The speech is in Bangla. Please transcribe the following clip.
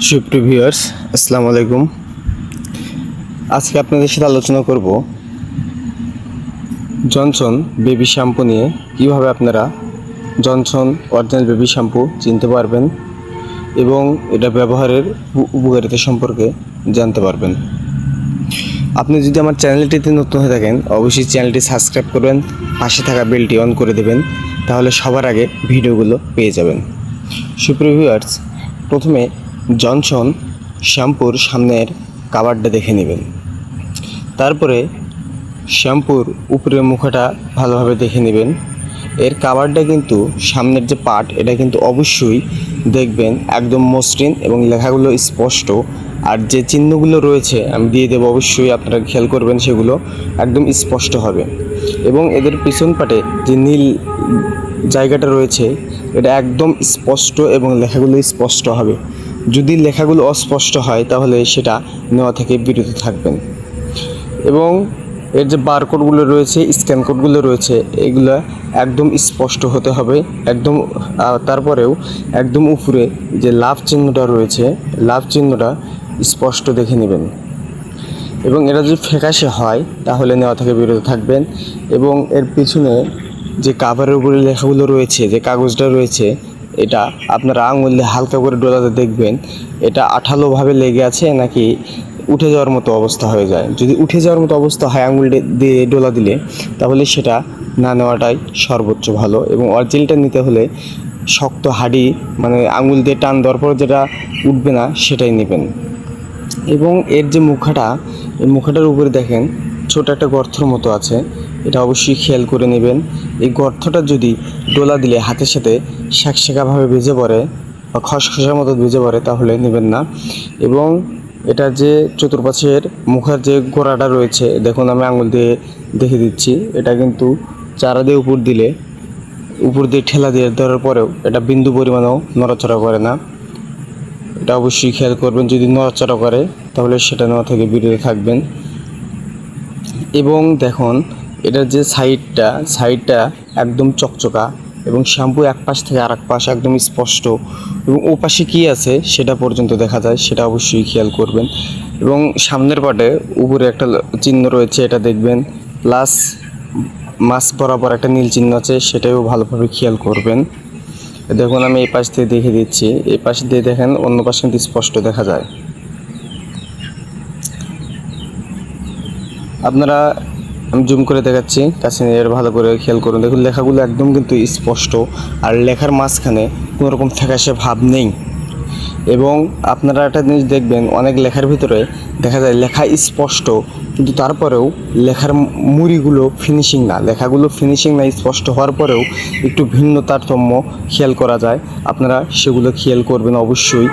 সুপ্রিয় ভিউয়ার্স, আসসালামু আলাইকুম। আজকে আপনাদের সাথে আলোচনা করব জনসন বেবি শ্যাম্পু নিয়ে। কীভাবে আপনারা জনসন অরিজিনাল বেবি শ্যাম্পু চিনতে পারবেন এবং এটা ব্যবহারের উপ- উপকারিতা সম্পর্কে জানতে পারবেন। আপনি যদি আমার চ্যানেলটিতে নতুন হয়ে থাকেন, অবশ্যই চ্যানেলটি সাবস্ক্রাইব করবেন, পাশে থাকা বেলটি অন করে দেবেন, তাহলে সবার আগে ভিডিওগুলো পেয়ে যাবেন। সুপ্রিয় ভিউয়ার্স, প্রথমে জনসন শ্যাম্পুর সামনের কাবারটা দেখে নেবেন। তারপরে শ্যাম্পুর উপরের মুখটা ভালোভাবে দেখে নেবেন। এর কাভারটা কিন্তু সামনের যে পার্ট, এটা কিন্তু অবশ্যই দেখবেন একদম মসৃণ এবং লেখাগুলো স্পষ্ট। আর যে চিহ্নগুলো রয়েছে, আমি দিয়ে দেবো অবশ্যই, আপনারা খেয়াল করবেন সেগুলো, একদম স্পষ্ট হবে। এবং এদের পিছন পাটে যে নীল জায়গাটা রয়েছে, এটা একদম স্পষ্ট এবং লেখাগুলো স্পষ্ট হবে। যদি লেখাগুলো অস্পষ্ট হয়, তাহলে সেটা নেওয়া থেকে বিরত থাকবেন। এবং এর যে বারকোডগুলো রয়েছে, স্ক্যান কোডগুলো রয়েছে, এগুলো একদম স্পষ্ট হতে হবে। একদম তারপরেও একদম উপরে যে লাভ চিহ্নটা রয়েছে, লাভ চিহ্নটা স্পষ্ট দেখে নেবেন। এবং এটা যদি ফ্যাকাশে হয়, তাহলে নেওয়া থেকে বিরত থাকবেন। এবং এর পিছনে যে কাভারের উপরে লেখাগুলো রয়েছে, যে কাগজটা রয়েছে এটা আপনারা আঙুল দিয়ে হালকা করে ডোলাতে দেখবেন, এটা আঠালোভাবে লেগে আছে নাকি উঠে যাওয়ার মতো অবস্থা হয়ে যায়। যদি উঠে যাওয়ার মতো অবস্থা হয় আঙুল দিয়ে ডোলা দিলে, তাহলে সেটা না নেওয়াটাই সর্বোচ্চ ভালো এবং অরিজিনালটা নিতে হলে শক্ত হাডি মানে আঙুল দিয়ে টান দেওয়ার পর যেটা উঠবে না সেটাই নেবেন। এবং এর যে মুখাটা, এই মুখাটার উপরে দেখেন, ছোট একটা গর্তর মতো আছে। এটা অবশ্যই খেয়াল করে নেবেন। এই গর্তটা যদি ডোলা দিলে হাতের সাথে শাকশাকাভাবে ভেজে পড়ে বা খসখসার মতো ভেজে পড়ে, তাহলে নেবেন না। এবং এটার যে চতুর্পাশের মুখের যে গোড়াটা রয়েছে, দেখুন আমি আঙুল দিয়ে দেখে দিচ্ছি, এটা কিন্তু চারা দিয়ে উপর দিলে, উপর দিয়ে ঠেলা দিয়ে দেওয়ার পরেও এটা বিন্দু পরিমাণেও নড়াচড়া করে না। এটা অবশ্যই খেয়াল করবেন, যদি নড়াচড়া করে, তাহলে সেটা নেওয়া থেকে বিরত থাকবেন। এবং দেখুন এটার যে সাইডটা সাইডটা একদম চকচকা এবং শ্যাম্পু এক পাশ থেকে আর এক পাশ একদম স্পষ্ট এবং ও পাশে কী আছে সেটা পর্যন্ত দেখা যায়, সেটা অবশ্যই খেয়াল করবেন। এবং সামনের পাটে উপরে একটা চিহ্ন রয়েছে, এটা দেখবেন। প্লাস মাছ বরাবর একটা নীল চিহ্ন আছে, সেটাও ভালোভাবে খেয়াল করবেন। দেখুন, আমি এই পাশ থেকে দেখে দিচ্ছি। এই পাশ দিয়ে দেখেন, অন্য পাশে কিন্তু স্পষ্ট দেখা যায়। আপনারা আমি জুম করে দেখাচ্ছি। কাছে নিয়ে এর ভালো করে খেয়াল করুন। দেখুন, লেখাগুলো একদম কিন্তু স্পষ্ট। আর লেখার মাঝখানে কোনো রকম ফ্যাকাশে ভাব নেই। এবং আপনারা একটা জিনিস দেখবেন, অনেক লেখার ভিতরে দেখা যায় লেখা স্পষ্ট, কিন্তু তারপরেও লেখার মুড়িগুলো ফিনিশিং না। লেখাগুলো ফিনিশিং না, স্পষ্ট হওয়ার পরেও একটু ভিন্ন তারতম্য খেয়াল করা যায়। আপনারা সেগুলো খেয়াল করবেন অবশ্যই।